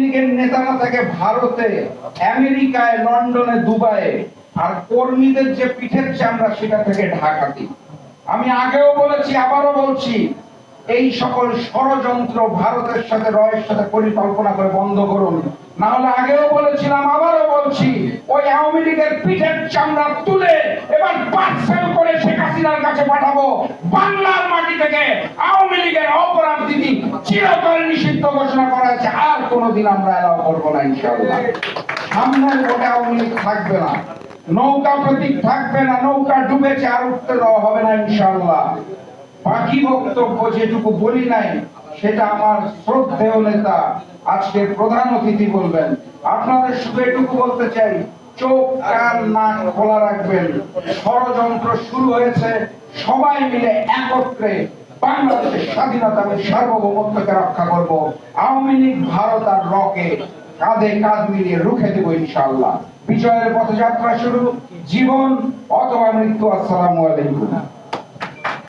লীগের নেতারা থেকে ভারতে, আমেরিকায়, লন্ডনে, দুবাইয়ে। আর কর্মীদের যে পিঠের চামড়া, সেটা থেকে ঢাকাতে। আমি আগেও বলেছি, আবারও বলছি, এই সকল ষড়যন্ত্র ভারতের সাথে, রয়ের সাথে পরিকল্পনা করে বন্ধ করুন। না হলে আগেও বলেছিলাম, আবারও বলছি, ওই আওয়ামী লীগের পিঠের চামড়া তুলে এবার পার্সেল করে শেখ হাসিনার কাছে পাঠাবো। বাংলার মাটি থেকে আওয়ামী চিরতরে নিষিদ্ধ ঘোষণা করা হয়েছে, আর কোনোদিন আমরা এলাও করব না, ইনশাআল্লাহ। সামনের ভোটে আওয়ামী থাকবে না। নৌকা প্রতীক থাকবে না, নৌকা ডুবেছে, আর উঠতে দেওয়া হবে না, ইনশাআল্লাহ। বাকি বক্তব্য যেটুকু বলি নাই, সেটা আমার শ্রদ্ধেয় নেতা আজকে প্রধান অতিথি বলবেন। আপনাদের শুধু এটুকু বলতে চাই, চোখ, কান, নাক খোলা রাখবেন। ষড়যন্ত্র শুরু হয়েছে, সবাই মিলে একত্রে বাংলাদেশের স্বাধীনতা আমি সার্বভৌমত্বকে রক্ষা করব। আওয়ামী লীগ, ভারত আর রকে কাঁধে কাঁধ মিলিয়ে রুখে দেবো ইনশাআল্লাহ। বিজয়ের পথযাত্রা শুরু, জীবন অথবা মৃত্যু, আসসালামু আলাইকুম।